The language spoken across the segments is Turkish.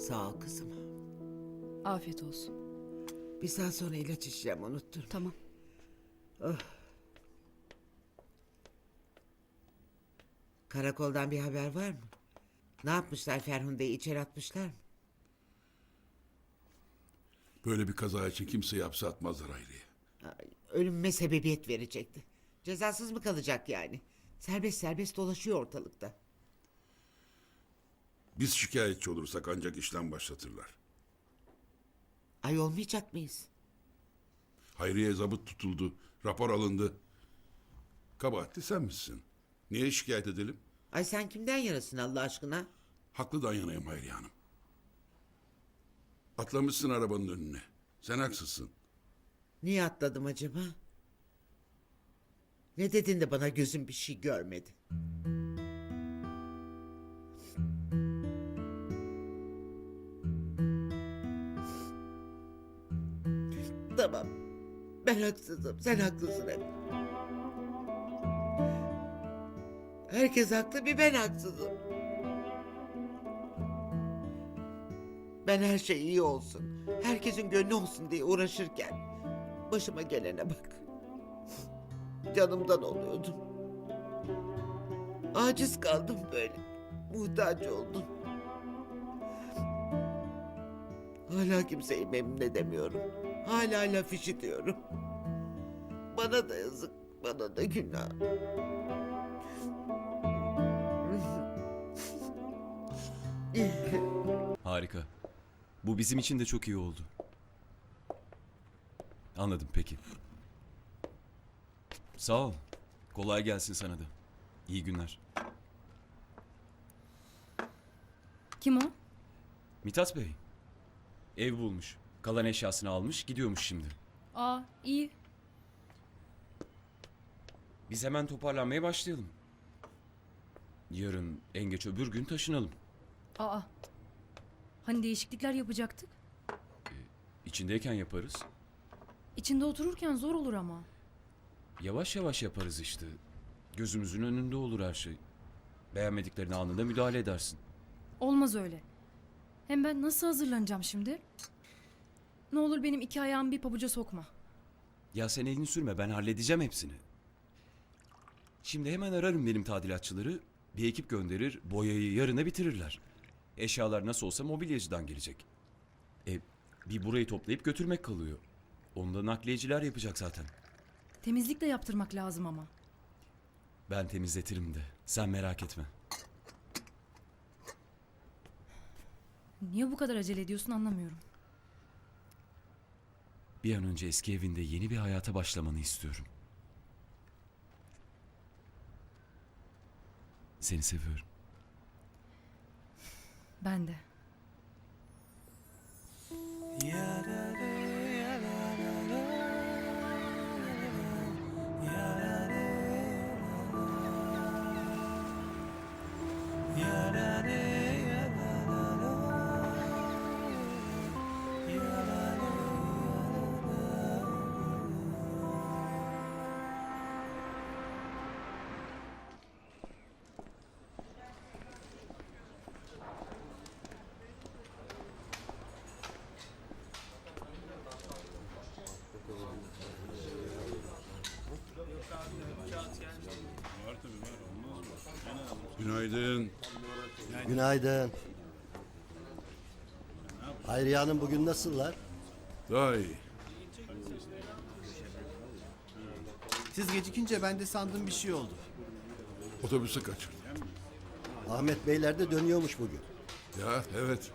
Sağ ol kızım. Afiyet olsun. Bir saat sonra ilaç içeceğim unuttum. Tamam. Karakoldan bir haber var mı? Ne yapmışlar Ferhunde'yi içeri atmışlar mı? Böyle bir kaza için kimseyi hapse atmazlar Hayriye. Ay, Ölümüme sebebiyet verecekti. Cezasız mı kalacak yani? Serbest serbest dolaşıyor ortalıkta. Biz şikayetçi olursak ancak işlem başlatırlar. Ay olmayacak mıyız? Hayriye zabıt tutuldu, rapor alındı. Kabahatli sen misin? Niye şikayet edelim? Ay sen kimden yarasın Allah aşkına? Haklıdan yanayım Hayriye Hanım. Atlamışsın arabanın önüne. Sen haksızsın. Niye atladım acaba? Ne dedin de bana gözüm bir şey görmedi? Tamam. Ben haksızım. Sen haklısın hep. Herkes haklı bir ben haksızım. Ben her şey iyi olsun. Herkesin gönlü olsun diye uğraşırken başıma gelene bak. Canımdan oluyordum. Aciz kaldım böyle. Muhtaç oldum. Hala kimseyi memnun edemiyorum. Hala laf işitiyorum. Bana da yazık, bana da günah. Harika. Bu bizim için de çok iyi oldu. Anladım peki. Sağ ol. Kolay gelsin sana da. İyi günler. Kim o? Mithat Bey. Ev bulmuş. Kalan eşyasını almış gidiyormuş şimdi. Aa iyi. Biz hemen toparlanmaya başlayalım. Yarın en geç öbür gün taşınalım. Aa. Hani değişiklikler yapacaktık? İçindeyken yaparız. İçinde otururken zor olur ama. Yavaş yavaş yaparız işte. Gözümüzün önünde olur her şey. Beğenmediklerini anında müdahale edersin. Olmaz öyle. Hem ben nasıl hazırlanacağım şimdi? Ne olur benim iki ayağımı bir pabuca sokma. Ya sen elini sürme ben halledeceğim hepsini. Şimdi hemen ararım benim tadilatçıları. Bir ekip gönderir boyayı yarına bitirirler. Eşyalar nasıl olsa mobilyacıdan gelecek. E bir burayı toplayıp götürmek kalıyor. Onu da nakliyeciler yapacak zaten. Temizlik de yaptırmak lazım ama. Ben temizletirim de. Sen merak etme. Niye bu kadar acele ediyorsun anlamıyorum. Bir an önce eski evinde yeni bir hayata başlamanı istiyorum. Seni seviyorum. Ben de. Günaydın. Günaydın. Hayriye Hanım bugün nasıllar? Daha iyi. Siz gecikince ben de sandım bir şey oldu. Otobüsü kaçırdım. Ahmet Beyler de dönüyormuş bugün. Ya evet.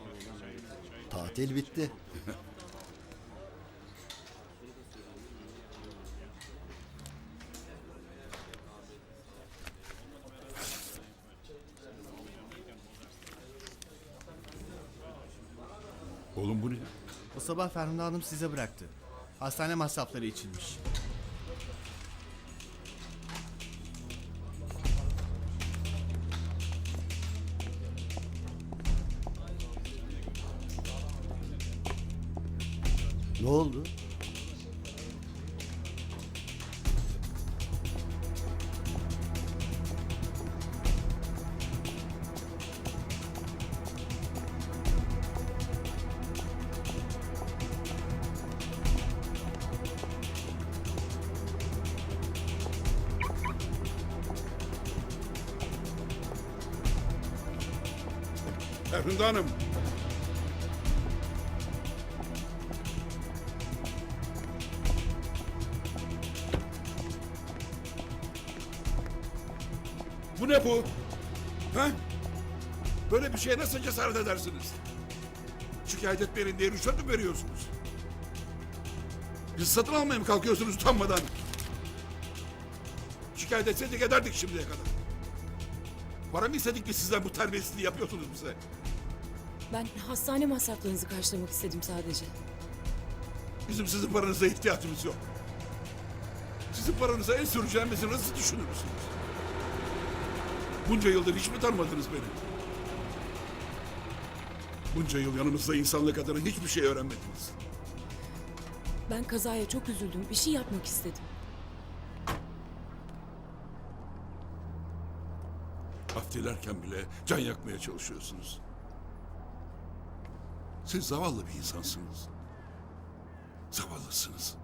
Tatil bitti. Oğlum bu ne? O sabah Ferhunde Hanım size bıraktı. Hastane masrafları içinmiş. Ne oldu? Ferhunde Hanım. Bu ne bu? Ha? Böyle bir şeye nasıl cesaret edersiniz? Şikayet etmeyin diye rüşvet mi veriyorsunuz? Bizi satın almaya mı kalkıyorsunuz utanmadan? Şikayet etseydik ederdik şimdiye kadar. Para mı istedik biz sizden bu terbiyesizliği yapıyorsunuz bize? Ben hastane masraflarınızı karşılamak istedim sadece. Bizim sizin paranıza ihtiyacımız yok. Sizin paranıza el süreceğimizi nasıl düşünürsünüz? Bunca yıldır hiç mi tanımadınız beni? Bunca yıl yanımızda insanlık adına hiçbir şey öğrenmediniz. Ben kazaya çok üzüldüm. Bir şey yapmak istedim. Af dilerken bile can yakmaya çalışıyorsunuz. Siz zavallı bir insansınız. Zavallısınız.